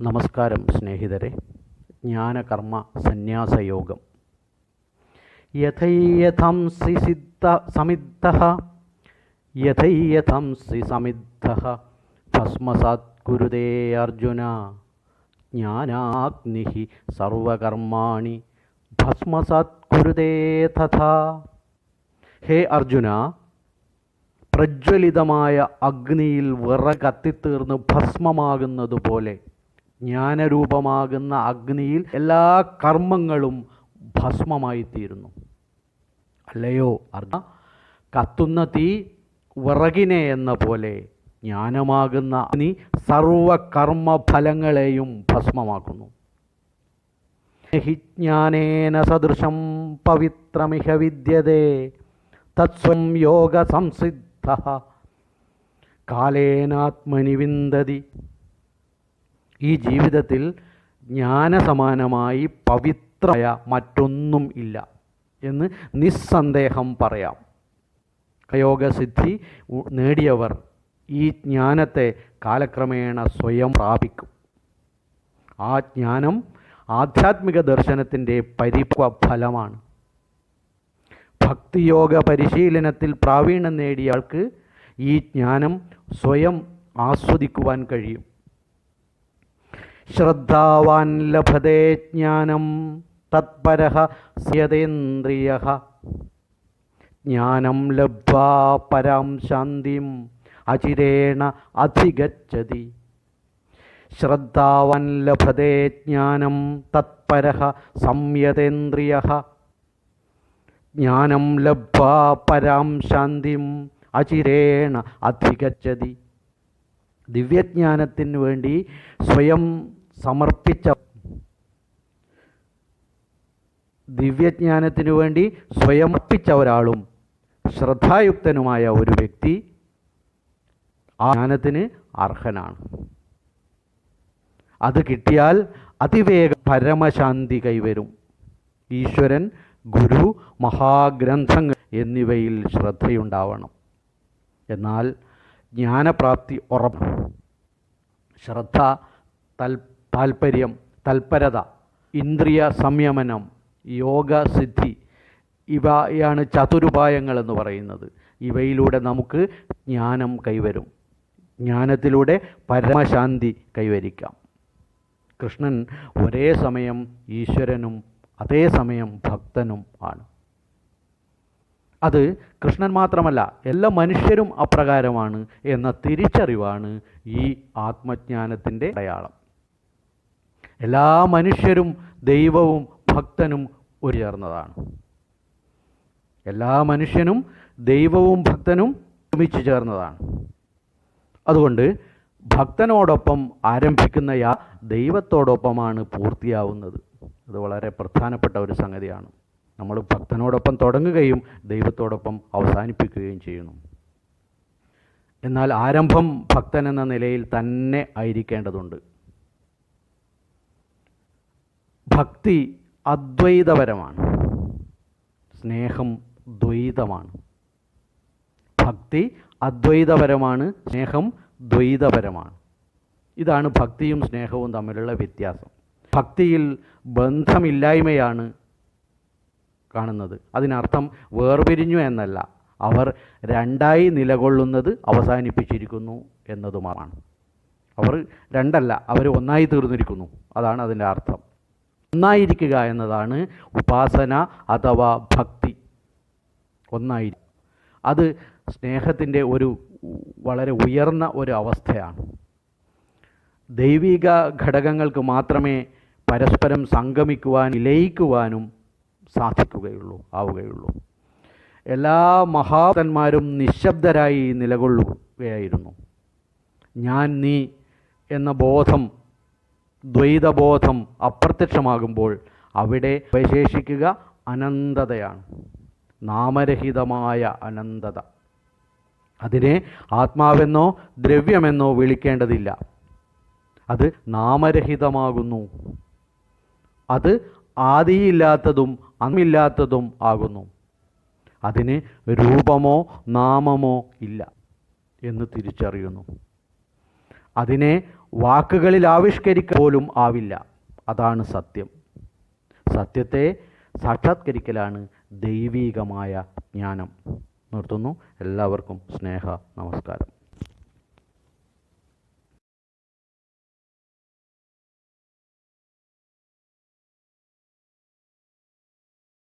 നമസ്കാരം സ്നേഹിതരെ. ജ്ഞാനകർമ്മ സന്യാസയോഗം. യഥൈയഥംസി സിദ്ധ സമിദ്ധ. യഥൈയഥംസി സമിദ്ധ ഭസ്മസാത് കുരുതേ അർജുന. ജ്ഞാനാഗ്നി സർവകർമാണി. ഭസ്മസാത് കുരുതേ തഥാ. ഹേ അർജുന പ്രജ്വലിതമായ അഗ്നിയിൽ വിറ കത്തിത്തീർന്ന് ഭസ്മമാകുന്നതുപോലെ ജ്ഞാനരൂപമാകുന്ന അഗ്നിയിൽ എല്ലാ കർമ്മങ്ങളും ഭസ്മമായിത്തീരുന്നു. അല്ലയോ അർജുന? കത്തുന്ന തീ വിറകിനെ എന്ന പോലെ ജ്ഞാനമാകുന്ന അഗ്നി സർവകർമ്മഫലങ്ങളെയും ഭസ്മമാക്കുന്നു. ഹി ജ്ഞാനേന സദൃശം പവിത്രമിഹ വിദ്യതേ തത്സ്വം യോഗ സംസിദ്ധ. കാലേനാത്മനി വിന്ദതി ഈ ജീവിതത്തിൽ ജ്ഞാനസമാനമായി പവിത്രമായ മറ്റൊന്നും ഇല്ല എന്ന് നിസ്സന്ദേഹം പറയാം. കയോഗസിദ്ധി നേടിയവർ ഈ ജ്ഞാനത്തെ കാലക്രമേണ സ്വയം പ്രാപിക്കും. ആ ജ്ഞാനം ആധ്യാത്മിക ദർശനത്തിന്റെ പരിപക്വ ഫലമാണ്. ഭക്തിയോഗ പരിശീലനത്തിൽ പ്രാവീണ്യം നേടിയ ആൾക്ക് ഈ ജ്ഞാനം സ്വയം ആസ്വദിക്കുവാൻ കഴിയും. ശ്രദ്ധാവാൻ ലഭതേ ജ്ഞാനം തത്പര സ്യതേന്ദ്രിയ. ജ്ഞാനം ലബ്ധ്വാ പരാം ശാന്തിം അചിരേണ അധിഗച്ഛതി. ശ്രദ്ധാവൻ ലഭതേ ജ്ഞാനം തത്പര സംയതേന്ദ്രിയ. ജ്ഞാനം ലബ്ധ്വാ പരാം ശാന്തിം അചിരേണ അധിഗച്ഛതി. ദിവ്യജ്ഞാനത്തിന് വേണ്ടി സ്വയം സമർപ്പിച്ച ദിവ്യജ്ഞാനത്തിനു വേണ്ടി സ്വയം അർപ്പിച്ച ഒരാളും ശ്രദ്ധായുക്തനുമായ ഒരു വ്യക്തി ആ ജ്ഞാനത്തിന് അർഹനാണ്. അത് കിട്ടിയാൽ അതിവേഗ പരമശാന്തി കൈവരും. ഈശ്വരൻ ഗുരു മഹാഗ്രന്ഥങ്ങൾ എന്നിവയിൽ ശ്രദ്ധയുണ്ടാവണം. എന്നാൽ ജ്ഞാനപ്രാപ്തി ഉറപ്പ് ശ്രദ്ധ തൽ താൽപ്പര്യം തൽപരത ഇന്ദ്രിയ സംയമനം യോഗസിദ്ധി ഇവയാണ് ചതുരുപായങ്ങൾ എന്ന് പറയുന്നത്. ഇവയിലൂടെ നമുക്ക് ജ്ഞാനം കൈവരും. ജ്ഞാനത്തിലൂടെ പരമശാന്തി കൈവരിക്കാം. കൃഷ്ണൻ ഒരേ സമയം ഈശ്വരനും അതേസമയം ഭക്തനും ആണ്. അത് കൃഷ്ണൻ മാത്രമല്ല എല്ലാ മനുഷ്യരും അപ്രകാരമാണ് എന്ന തിരിച്ചറിവാണ് ഈ ആത്മജ്ഞാനത്തിന്റെ അടയാളം. എല്ലാ മനുഷ്യരും ദൈവവും ഭക്തനും ഒരു ചേർന്നതാണ് എല്ലാ മനുഷ്യനും ദൈവവും ഭക്തനും ഒരുമിച്ച് ചേർന്നതാണ്. അതുകൊണ്ട് ഭക്തനോടൊപ്പം ആരംഭിക്കുന്ന യാ ദൈവത്തോടൊപ്പമാണ് പൂർത്തിയാവുന്നത്. അത് വളരെ പ്രധാനപ്പെട്ട ഒരു സംഗതിയാണ്. നമ്മൾ ഭക്തനോടൊപ്പം തുടങ്ങുകയും ദൈവത്തോടൊപ്പം അവസാനിപ്പിക്കുകയും ചെയ്യുന്നു. എന്നാൽ ആരംഭം ഭക്തൻ എന്ന നിലയിൽ തന്നെ ആയിരിക്കേണ്ടതുണ്ട്. ഭക്തി അദ്വൈതപരമാണ്. സ്നേഹം ദ്വൈതമാണ്. ഭക്തി അദ്വൈതപരമാണ് സ്നേഹം ദ്വൈതപരമാണ്. ഇതാണ് ഭക്തിയും സ്നേഹവും തമ്മിലുള്ള വ്യത്യാസം. ഭക്തിയിൽ ബന്ധമില്ലായ്മയാണ് കാണുന്നത്. അതിനർത്ഥം വേർപിരിഞ്ഞു എന്നല്ല. അവർ രണ്ടായി നിലകൊള്ളുന്നത് അവസാനിപ്പിച്ചിരിക്കുന്നു എന്നതുമാണ്. അവർ രണ്ടല്ല അവർ ഒന്നായി തീർന്നിരിക്കുന്നു. അതാണ് അതിന്റെ അർത്ഥം. ഒന്നായിരിക്കുക എന്നതാണ് ഉപാസന അഥവാ ഭക്തി. ഒന്നായി. അത് സ്നേഹത്തിന്റെ ഒരു വളരെ ഉയർന്ന ഒരു അവസ്ഥയാണ്. ദൈവിക ഘടകങ്ങൾക്ക് മാത്രമേ പരസ്പരം സംഗമിക്കുവാനും ലയിക്കുവാനും സാധിക്കുകയുള്ളൂ ആവുകയുള്ളൂ. എല്ലാ മഹാതന്മാരും നിശബ്ദരായി നിലകൊള്ളുകയായിരുന്നു. ഞാൻ നീ എന്ന ബോധം ദ്വൈതബോധം അപ്രത്യക്ഷമാകുമ്പോൾ അവിടെ അവശേഷിക്കുക അനന്തതയാണ്. നാമരഹിതമായ അനന്തത. അതിനെ ആത്മാവെന്നോ ദ്രവ്യമെന്നോ വിളിക്കേണ്ടതില്ല. അത് നാമരഹിതമാകുന്നു. അത് ആദിയില്ലാത്തതും അന്നില്ലാത്തതും ആകുന്നു. അതിന് രൂപമോ നാമമോ ഇല്ല എന്ന് തിരിച്ചറിയുന്നു. അതിനെ വാക്കുകളിൽ ആവിഷ്കരിക്കാൻ പോലും ആവില്ല. അതാണ് സത്യം. സത്യത്തെ സാക്ഷാത്കരിക്കലാണ് ദൈവീകമായ ജ്ഞാനം. നിർത്തുന്നു. എല്ലാവർക്കും സ്നേഹ നമസ്കാരം.